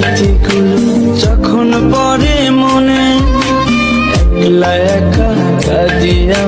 স্মৃতিগুলো যখন পরে মনে একলা একা কাঁদিয়া